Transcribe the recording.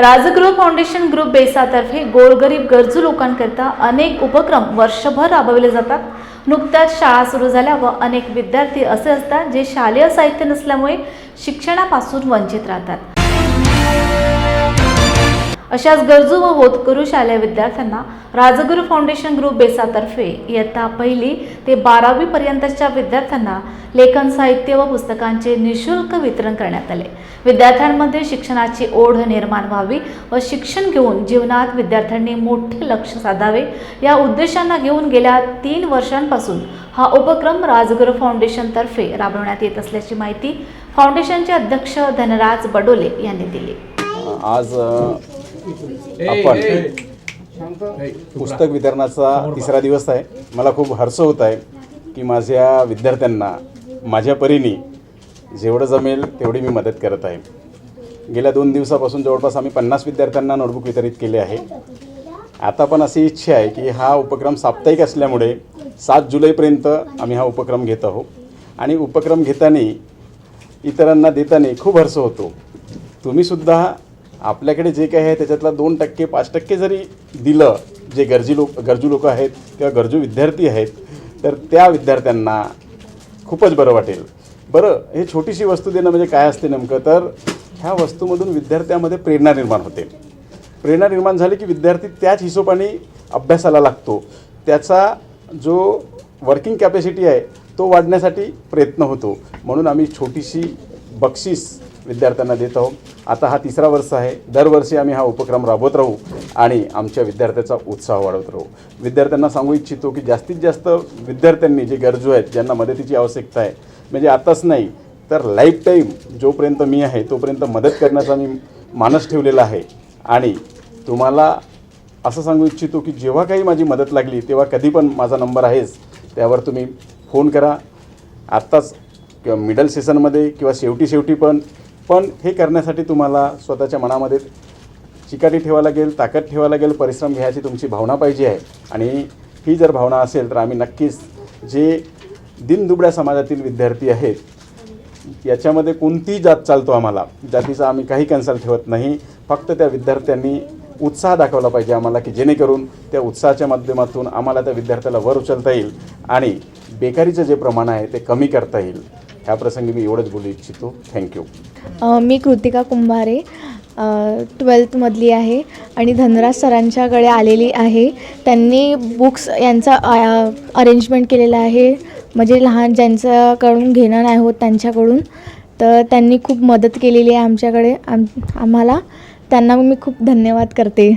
Rajgriha foundation group बेसातर्फे गोरगरीब गरजू लोकांकरिता अनेक उपक्रम वर्षभर राबवले जातात. नुकत्याच शाळा सुरू झाल्या व अनेक विद्यार्थी असे असतात जे शालेय साहित्य नसल्यामुळे शिक्षणापासून वंचित राहतात. अशाच गरजू व होतकरू शालेय विद्यार्थ्यांना राजगुरू फाउंडेशन ग्रुप बेसातर्फे इयत्ता पहिली ते बारावी पर्यंतच्या विद्यार्थ्यांना लेखन साहित्य व पुस्तकांचे निशुल्क वितरण करण्यात आले. विद्यार्थ्यांमध्ये शिक्षणाची ओढ निर्माण व्हावी व शिक्षण घेऊन जीवनात विद्यार्थ्यांनी मोठे लक्ष साधावे या उद्देशांना घेऊन गेल्या तीन वर्षांपासून हा उपक्रम राजगुरू फाउंडेशनतर्फे राबवण्यात येत असल्याची माहिती फाउंडेशनचे अध्यक्ष धनराज बडोले यांनी दिली. आज आपण पुस्तक वितरणाचा तिसरा दिवस आहे. मला खूप हर्ष होत आहे की माझ्या विद्यार्थ्यांना माझ्या परीने जेवढं जमेल तेवढी मी मदत करत आहे. गेल्या दोन दिवसापासून जवळपास आम्ही पन्नास विद्यार्थ्यांना नोटबुक वितरित केले आहे. आता पण अशी इच्छा आहे की हा उपक्रम साप्ताहिक असल्यामुळे सात जुलैपर्यंत आम्ही हा उपक्रम घेत आहोत. आणि उपक्रम घेताना इतरांना देताना खूप हर्ष होतो. तुम्हीसुद्धा आपल्याकडे जे काही आहे त्याच्यातला दोन टक्के पाच टक्के जरी दिलं जे गरजी लोक गरजू लोक आहेत किंवा गरजू विद्यार्थी आहेत तर त्या विद्यार्थ्यांना खूपच बरं वाटेल. बरं हे छोटीशी वस्तू देणं म्हणजे काय असते नेमकं? तर ह्या वस्तूमधून विद्यार्थ्यामध्ये प्रेरणा निर्माण होते. प्रेरणा निर्माण झाली की विद्यार्थी त्याच हिशोबाने अभ्यासाला लागतो. त्याचा जो वर्किंग कॅपॅसिटी आहे तो वाढण्यासाठी प्रयत्न होतो. म्हणून आम्ही छोटीशी बक्षीस विद्यार्थ्यांना देत आहोत. आता हा तिसरा वर्ष आहे. दरवर्षी आम्ही हा उपक्रम राबवत राहू आणि आमच्या विद्यार्थ्याचा उत्साह वाढवत राहू. विद्यार्थ्यांना सांगू इच्छितो की जास्तीत जास्त विद्यार्थ्यांनी जे गरजू आहेत ज्यांना मदतीची आवश्यकता आहे म्हणजे आताच नाही तर लाईफ टाईम जोपर्यंत मी आहे तोपर्यंत मदत करण्याचा मी मानस ठेवलेला आहे. आणि तुम्हाला असं सांगू इच्छितो की जेव्हा काही माझी मदत लागली तेव्हा कधी पण माझा नंबर आहेच त्यावर तुम्ही फोन करा. आत्ताच किंवा मिडल सेशनमध्ये किंवा शेवटी शेवटी पण पण हे करण्यासाठी तुम्हाला स्वतःच्या मनामध्ये चिकाटी ठेवायला लागेल ताकद ठेवायला लागेल परिश्रम घ्यायची तुमची भावना पाहिजे आहे. आणि ही जर भावना असेल तर आम्ही नक्कीच जे दिनदुबळ्या समाजातील विद्यार्थी आहेत याच्यामध्ये कोणतीही जात चालतो आम्हाला. जातीचा आम्ही काही कन्सल ठेवत नाही. फक्त त्या विद्यार्थ्यांनी उत्साह दाखवला पाहिजे आम्हाला की जेणेकरून त्या उत्साहाच्या माध्यमातून आम्हाला त्या विद्यार्थ्याला वर उचलता येईल आणि बेकारीचं जे प्रमाण आहे ते कमी करता येईल. ह्या प्रसंगी मी एवढंच बोलू इच्छितो. थँक्यू मी कृतिका कुंभारे ट्वेल्थमधली आहे आणि धनराज सरांच्याकडे आलेली आहे. त्यांनी बुक्स यांचा अरेंजमेंट केलेला आहे. म्हणजे लहान ज्यांच्याकडून घेणं नाही होत त्यांच्याकडून. तर त्यांनी खूप मदत केलेली आहे आमच्याकडे. आम आम्हाला. त्यांना मी खूप धन्यवाद करते.